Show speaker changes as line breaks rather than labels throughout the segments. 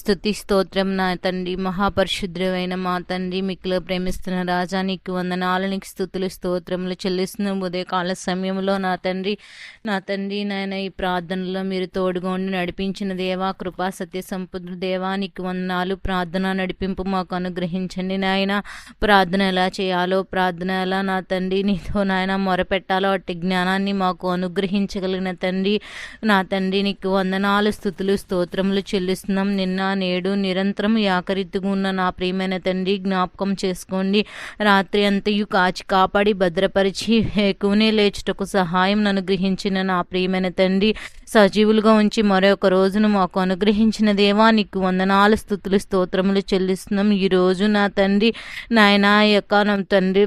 స్థుతి స్తోత్రం నా తండ్రి మహాపరిశుద్రమైన మా తండ్రి మిక్కులో ప్రేమిస్తున్న రాజా నీకు వందనాలు నీకు స్థుతులు స్తోత్రములు చెల్లిస్తున్న. ఉదయకాల సమయంలో నా తండ్రి నా తండ్రి నాయన ఈ ప్రార్థనలో మీరు తోడుగా ఉండి నడిపించిన దేవా కృపా సత్య సంపద దేవా నీకు వందనాలు ప్రార్థన నడిపింపు మాకు అనుగ్రహించండి నాయన. ప్రార్థన ఎలా చేయాలో ప్రార్థన ఎలా నా తండ్రి నీతో నాయన మొరపెట్టాలో అట్టి జ్ఞానాన్ని మాకు అనుగ్రహించగలిగిన తండ్రి. నా తండ్రి నీకు వందనాలు స్థుతులు స్తోత్రములు చెల్లిస్తున్నాం. నిన్న నేడు నిరంతరం యాకరిత్తుగా ఉన్న నా ప్రియమైన తండ్రి జ్ఞాపకం చేసుకోండి. రాత్రి అంతయు కాచి కాపాడి భద్రపరిచి ఎక్కువనే లేచుటకు సహాయం అనుగ్రహించిన నా ప్రియమైన తండ్రి సజీవులుగా ఉంచి మరొక రోజును మాకు అనుగ్రహించిన దేవా నీకు వందనాలు స్థుతులు స్తోత్రములు చెల్లిస్తున్నాం. ఈ రోజు నా తండ్రి నాయన యొక్క నా తండ్రి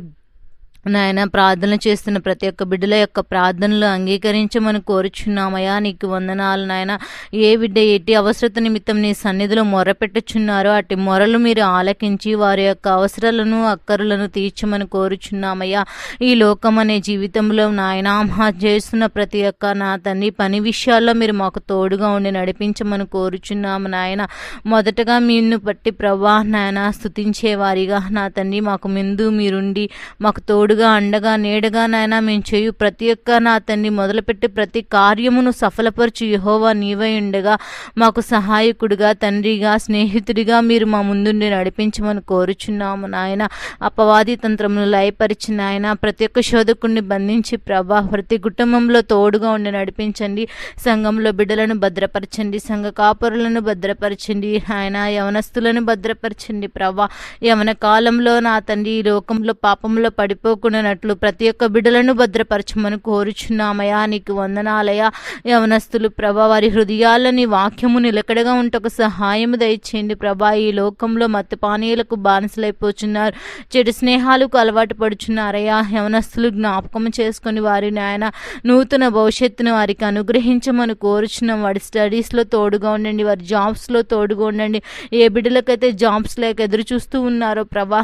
నాయన ప్రార్థన చేస్తున్న ప్రతి ఒక్క బిడ్డల యొక్క ప్రార్థనలు అంగీకరించమని కోరుచున్నామయ్యా. నీకు వందనాలు నాయన. ఏ బిడ్డ ఎట్టి అవసరత నిమిత్తం నీ సన్నిధిలో మొరపెట్టుచున్నారో అట్టి మొరలు మీరు ఆలకించి వారి యొక్క అవసరాలను అక్కరులను తీర్చమని కోరుచున్నామయ్యా. ఈ లోకం అనే జీవితంలో నాయన మా చేస్తున్న ప్రతి ఒక్క నా తండ్రి పని విషయాల్లో మీరు మాకు తోడుగా ఉండి నడిపించమని కోరుచున్నాము నాయన. మొదటగా మీను పట్టి ప్రభా నాయన స్థుతించే వారిగా నా తండ్రి మాకు ముందు మీరుండి మాకు తోడు తోడుగా అండగా నీడగా నాయన మేము చేయు ప్రతి ఒక్క నా తండ్రి మొదలుపెట్టి ప్రతి కార్యమును సఫలపరచు యహోవా నీవై ఉండగా. మాకు సహాయకుడిగా తండ్రిగా స్నేహితుడిగా మీరు మా ముందుండి నడిపించమని కోరుచున్నాము నాయన. అపవాది తంత్రమును లయపరిచిన ఆయన ప్రతి ఒక్క శోధకుడిని బంధించి ప్రభా ప్రతి కుటుంబంలో తోడుగా ఉండి నడిపించండి. సంఘంలో బిడ్డలను భద్రపరచండి సంఘ కాపురులను భద్రపరచండి ఆయన యవనస్తులను భద్రపరచండి ప్రభా. యవన కాలంలో నా తండ్రి ఈ లోకంలో పాపంలో పడిపో కోరుకున్నట్లు ప్రతి ఒక్క బిడ్డలను భద్రపరచమని కోరుచున్నామయ్యా నీకు వందనాలయ. యవనస్తులు ప్రభా వారి హృదయాలని వాక్యము నిలకడగా ఉంటకు సహాయము దయచేయండి ప్రభా. ఈ లోకంలో మత్తు పానీయులకు బానిసలైపోతున్నారు. చెడు స్నేహాలకు అలవాటు పడుచున్నారయ్యా యవనస్తులు జ్ఞాపకం చేసుకొని వారి నాయన నూతన భవిష్యత్తును వారికి అనుగ్రహించమని కోరుచున్నాం. వారి స్టడీస్లో తోడుగా ఉండండి. వారి జాబ్స్లో తోడుగా ఉండండి. ఏ బిడ్డలకైతే జాబ్స్ లేక ఎదురు చూస్తూ ఉన్నారో ప్రభా.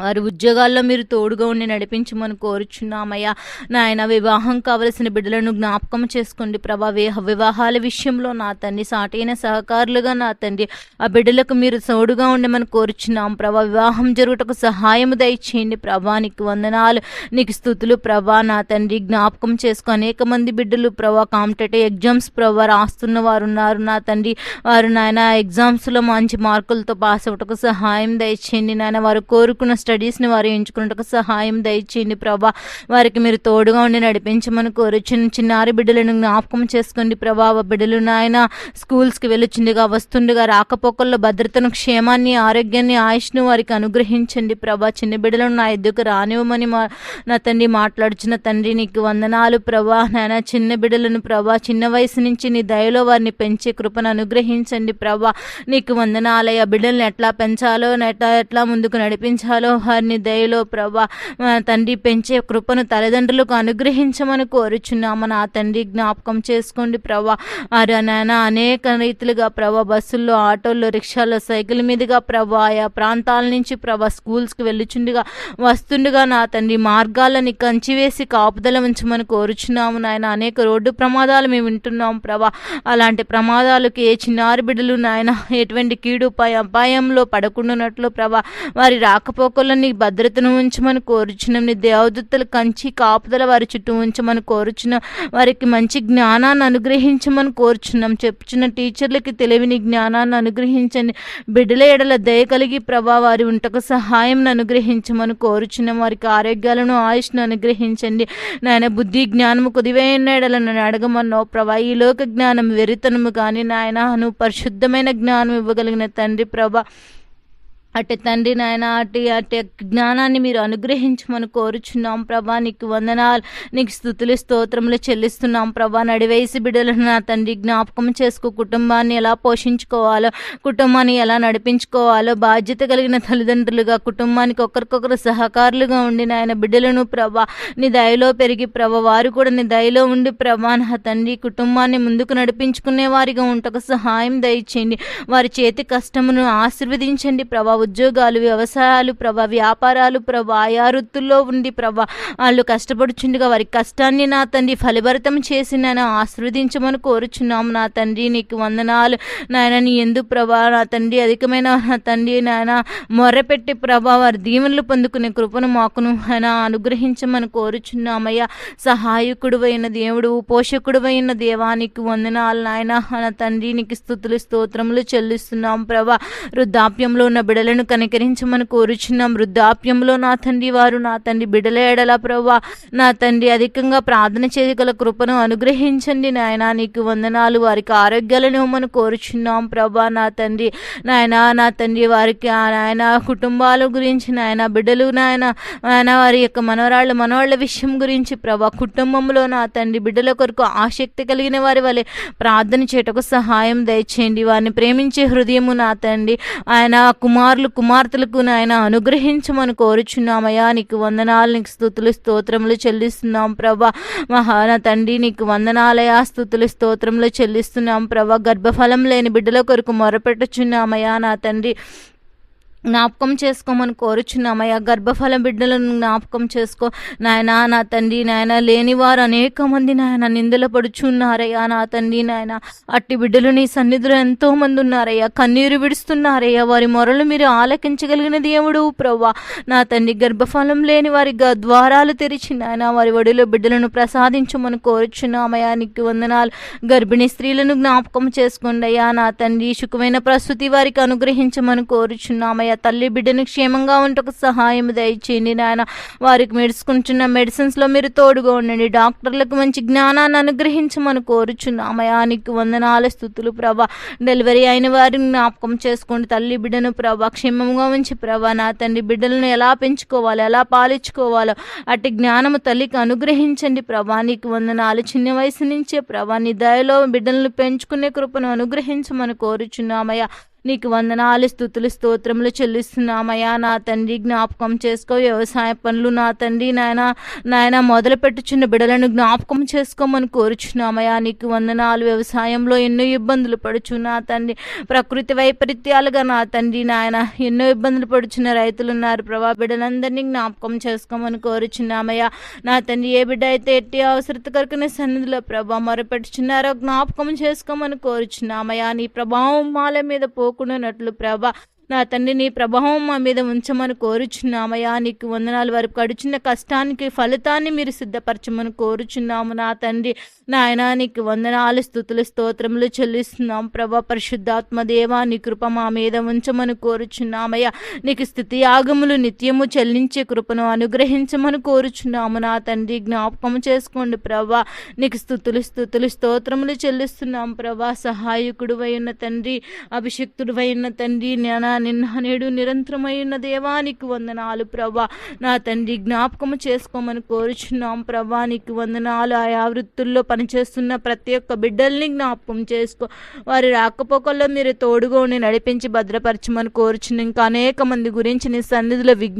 వారి ఉద్యోగాల్లో మీరు తోడుగా ఉండి నడిపించమని కోరుచున్నామయ్యా. నాయన వివాహం కావలసిన బిడ్డలను జ్ఞాపకం చేసుకోండి ప్రభా. వివాహాల విషయంలో నా తండ్రి సాటైన సహకారులుగా నా తండ్రి ఆ బిడ్డలకు మీరు తోడుగా ఉండమని కోరుచున్నాం ప్రభా. వివాహం జరుగుటకు సహాయం దయచేయండి ప్రభా. నీకు వందనాలు నీకు స్థుతులు ప్రభా. నా తండ్రి జ్ఞాపకం చేసుకో. అనేక మంది బిడ్డలు ప్రభా కాంపిటేటివ్ ఎగ్జామ్స్ ప్రభా రాస్తున్న వారు ఉన్నారు. నా తండ్రి వారు నాయన ఎగ్జామ్స్లో మంచి మార్కులతో పాస్ అవ్వటకు సహాయం దయచేయండి నాయన. వారు కోరుకున్న స్టడీస్ని వారు ఎంచుకున్నట్టుకు సహాయం దయచేయండి ప్రభా. వారికి మీరు తోడుగా ఉండి నడిపించమని కోరు చిన్న చిన్నారి బిడ్డలను జ్ఞాపకం చేసుకోండి ప్రభా. బిడ్డలు నాయన స్కూల్స్కి వెళ్ళుచుండగా వస్తుండగా రాకపోకల్లో భద్రతను క్షేమాన్ని ఆరోగ్యాన్ని ఆయుష్ను వారికి అనుగ్రహించండి ప్రభా. చిన్న బిడ్డలను నా ఎద్దుకు రానివ్వమని మా నా తండ్రి మాట్లాడుచున్న తండ్రి నీకు వందనాలు ప్రభా. నాయన చిన్న బిడ్డలను ప్రభా చిన్న వయసు నుంచి నీ దయలో వారిని పెంచే కృపను అనుగ్రహించండి ప్రభా. నీకు వందనాలయ బిడ్డలను ఎట్లా పెంచాలో ఎట్లా ఎట్లా ముందుకు నడిపించాలో వారిని దయలో ప్రభా తండ్రి పెంచే కృపను తల్లిదండ్రులకు అనుగ్రహించమని కోరుచున్నాము. నా తండ్రి జ్ఞాపకం చేసుకోండి ప్రభా. అరే నాయన అనేక రీతిలుగా ప్రభా బస్సుల్లో ఆటోల్లో రిక్షాల్లో సైకిల్ మీదుగా ప్రభా ఆయా ప్రాంతాల నుంచి ప్రభా స్కూల్స్కి వెళ్ళుచుండగా వస్తుండగా నా తండ్రి మార్గాలని కంచివేసి కాపుదల ఉంచమని కోరుచున్నాము నాయన. అనేక రోడ్డు ప్రమాదాలు మేము వింటున్నాం ప్రభా. అలాంటి ప్రమాదాలకు ఏ చిన్నారి బిడ్డలు నాయన ఎటువంటి కీడు పై- అపాయంలో పడకుండానట్లు ప్రభా వారి రాకపోకలని భద్రతను ఉంచమని కోరుచున్నాం. నీ దేవదత్తుల కంచి కాపుదల వారి చుట్టూ ఉంచమని కోరుచున్నాం. వారికి మంచి జ్ఞానాన్ని అనుగ్రహించమని కోరుచున్నాం. చెప్పుచున్న టీచర్లకి తెలివిని జ్ఞానాన్ని అనుగ్రహించండి. బిడ్డల ఎడల దయ కలిగి ప్రభా వారి ఉంటకు సహాయం అనుగ్రహించమని కోరుచున్నాం. వారికి ఆరోగ్యాలను ఆయుష్ను అనుగ్రహించండి. నాయన బుద్ధి జ్ఞానము కుదివైన ఎడల నన్ను అడగమన్నావు ప్రభా ఈ లోక జ్ఞానం వెరితనము కానీ నాయన నువ్వు పరిశుద్ధమైన జ్ఞానం ఇవ్వగలిగిన తండ్రి ప్రభా. అటు తండ్రి నాయన అటు అటు జ్ఞానాన్ని మీరు అనుగ్రహించమని కోరుచున్నాం ప్రభా. నీకు వందనాలు నీకు స్థుతులు స్తోత్రములు చెల్లిస్తున్నాం ప్రభా. నడివేసి బిడ్డలను నా తండ్రి జ్ఞాపకం చేసుకో. కుటుంబాన్ని ఎలా పోషించుకోవాలో కుటుంబాన్ని ఎలా నడిపించుకోవాలో బాధ్యత కలిగిన తల్లిదండ్రులుగా కుటుంబానికి ఒకరికొకరు సహకారులుగా ఉండి నాయన బిడ్డలను ప్రభా నీ దయలో పెరిగి ప్రభా వారు కూడా నీ దయలో ఉండి ప్రభా నా తండ్రి కుటుంబాన్ని ముందుకు నడిపించుకునే వారిగా ఉంటకు సహాయం దయచేయండి. వారి చేతి కష్టమును ఆశీర్వదించండి ప్రభా. ఉద్యోగాలు వ్యవసాయాలు ప్రభా వ్యాపారాలు ప్రభా ఆయా వృత్తుల్లో ఉండి ప్రభా వాళ్ళు కష్టపడుచుండగా వారి కష్టాన్ని నా తండ్రి ఫలభరితం చేసి నేను ఆశీర్వదించమని కోరుచున్నాము నా తండ్రి. నీకు వందనాలు నాయన. నీ ఎందు ప్రభా నా తండ్రి అధికమైన నా తండ్రి నాయన. మొర్రపెట్టి ప్రభా వారి దీవెనలు పొందుకునే కృపను మాకును ఆయన అనుగ్రహించమని కోరుచున్నామయ్యా. సహాయకుడు అయిన దేవుడు పోషకుడు అయిన దేవానికి వందనాలు నాయన. నా తండ్రి నీకు స్థుతులు స్తోత్రములు చెల్లిస్తున్నాం ప్రభా. వృద్ధాప్యంలో ఉన్న బిడలను కనికరించమని కోరుచున్నాం వృద్ధాప్యంలో నా తండ్రి వారు నా తండ్రి బిడల ఎడల ప్రభా నా తండ్రి అధికంగా ప్రార్థన చేయగల కృపను అనుగ్రహించండి నాయన. నీకు వందనాలు వారికి ఆరోగ్యాలను ఇవ్వమని కోరుచున్నాం ప్రభా నా తండ్రి. నాయన నా తండ్రి వారికి ఆ నాయన కుటుంబాల గురించి నాయన బిడ్డలు నాయన నాయన వారి యొక్క మనవరాళ్ళ మనవాళ్ళ విషయం గురించి ప్రభా కుటుంబంలో నా తండ్రి బిడ్డల కొరకు ఆసక్తి కలిగిన వారి వలె ప్రార్థన చేయటకు సహాయం దయచేయండి. వారిని ప్రేమించే హృదయము నా తండ్రి. ఆయన కుమారులు కుమార్తెలకు నాయన అనుగ్రహించమని కోరుచున్నామయ్యా. నీకు వందనాలు నీకు స్థుతులు స్తోత్రములు చెల్లిస్తున్నాం ప్రభా. మహాన తండ్రి నీకు వందనాలయా స్థుతులు స్తోత్రములు చెల్లిస్తున్నాం ప్రభా. గర్భఫలం లేని బిడ్డల కొరకు మొరపెట్టుచున్నామయ్యా నా తండ్రి. జ్ఞాపకం చేసుకోమని కోరుచున్నామయ్యా. గర్భఫల బిడ్డలను జ్ఞాపకం చేసుకో. నాయన నా తండ్రి నాయన లేనివారు అనేక మంది నాయన నిందల పడుచున్నారయ్యా. నా తండ్రి నాయన అట్టి బిడ్డలు నీ సన్నిధిలో ఎంతో మంది ఉన్నారయ్యా. కన్నీరు విడుస్తున్నారయ్యా. వారి మొరలు మీరు ఆలకించగలిగిన దేవుడు ప్రవ్వా. నా తండ్రి గర్భఫలం లేని వారి గ- ద్వారాలు తెరిచి నాయన వారి ఒడిలో బిడ్డలను ప్రసాదించమని కోరుచున్నామయ్యా. నీకు వందనాలు. గర్భిణీ స్త్రీలను జ్ఞాపకం చేసుకోండి అయ్యా నా తండ్రి సుఖమైన ప్రసూతి వారికి అనుగ్రహించమని కోరుచున్నామయ్యా. తల్లి బిడ్డను క్షేమంగా ఉంటకు సహాయం దయచేయండి నాయన. వారికి మెడుచుకుంటున్న మెడిసిన్స్లో మీరు తోడుగా ఉండండి. డాక్టర్లకు మంచి జ్ఞానాన్ని అనుగ్రహించమని కోరుచున్నామయ్యా నీకు వందనాల స్థుతులు ప్రభా. డెలివరీ అయిన వారిని జ్ఞాపకం చేసుకోండి. తల్లి బిడ్డను ప్రభా క్షేమంగా ఉంచి ప్రభా. నా తండ్రి బిడ్డలను ఎలా పెంచుకోవాలో ఎలా పాలించుకోవాలో అట్టి జ్ఞానము తల్లికి అనుగ్రహించండి ప్రభా. నీకు వందనాలు చిన్న వయసు నుంచే ప్రభా. నీ దయలో బిడ్డలను పెంచుకునే కృపను అనుగ్రహించమని కోరుచున్నామయ్యా నీకు వందనాలు స్థుతులు స్తోత్రములు చెల్లిస్తున్నామయ్యా. నా తండ్రి జ్ఞాపకం చేసుకో. వ్యవసాయ పనులు నా తండ్రి నాయన నాయన మొదలు పెట్టుచున్న బిడలను జ్ఞాపకం చేసుకోమని కోరుచున్నామయ్యా. నీకు వందనాలు. వ్యవసాయంలో ఎన్నో ఇబ్బందులు పడుచు నా తండ్రి. ప్రకృతి వైపరీత్యాలుగా నా తండ్రి నాయన ఎన్నో ఇబ్బందులు పడుచున్న రైతులు ఉన్నారు. ప్రభా బిడ్డలందరినీ జ్ఞాపకం చేసుకోమని కోరుచున్నామయ్యా. నా తండ్రి ఏ బిడ్డ అయితే ఎట్టి అవసరత కొరకు నీ సన్నిధిలో ప్రభా మొరపెట్టుచున్నారో జ్ఞాపకం చేసుకోమని కోరుచున్నామయ్యా. నీ ప్రభావం మాల మీద పో పోకుండానట్లు ప్రభా. నా తండ్రి నీ ప్రభావం మా మీద ఉంచమని కోరుచున్నామయ్యా. నీకు వందనాలు. వరకు కడుచున్న కష్టానికి ఫలితాన్ని మీరు సిద్ధపరచమని కోరుచున్నాము నా తండ్రి. నాయన నీకు వందనాలు స్థుతులు స్తోత్రములు చెల్లిస్తున్నాం. ప్రభా పరిశుద్ధాత్మ దేవా నీ కృప మా మీద ఉంచమని కోరుచున్నామయ్యా. నీకు స్థితి యాగములు నిత్యము చెల్లించే కృపను అనుగ్రహించమని కోరుచున్నాము నా తండ్రి. జ్ఞాపకం చేసుకోండి ప్రభా. నీకు స్థుతులు స్థుతులు స్తోత్రములు చెల్లిస్తున్నాం ప్రభా. సహాయకుడు ఉన్న తండ్రి అభిషక్తుడు ఉన్న తండ్రి నానా నిన్న నేడు నిరంతరమైన దేవానికి వందనాలు ప్రభా. నా తండ్రి జ్ఞాపకము చేసుకోమని కోరుచున్నాం ప్రభా. నీకు వందనాలు. ఆయా వృత్తుల్లో పనిచేస్తున్న ప్రతి ఒక్క బిడ్డల్ని జ్ఞాపకం చేసుకో. వారి రాకపోకల్లో మీరు తోడుగా ఉండి నడిపించి భద్రపరచమని కోరుచున్నాం. ఇంకా అనేక మంది గురించి నీ సన్నిధిలో విజ్ఞా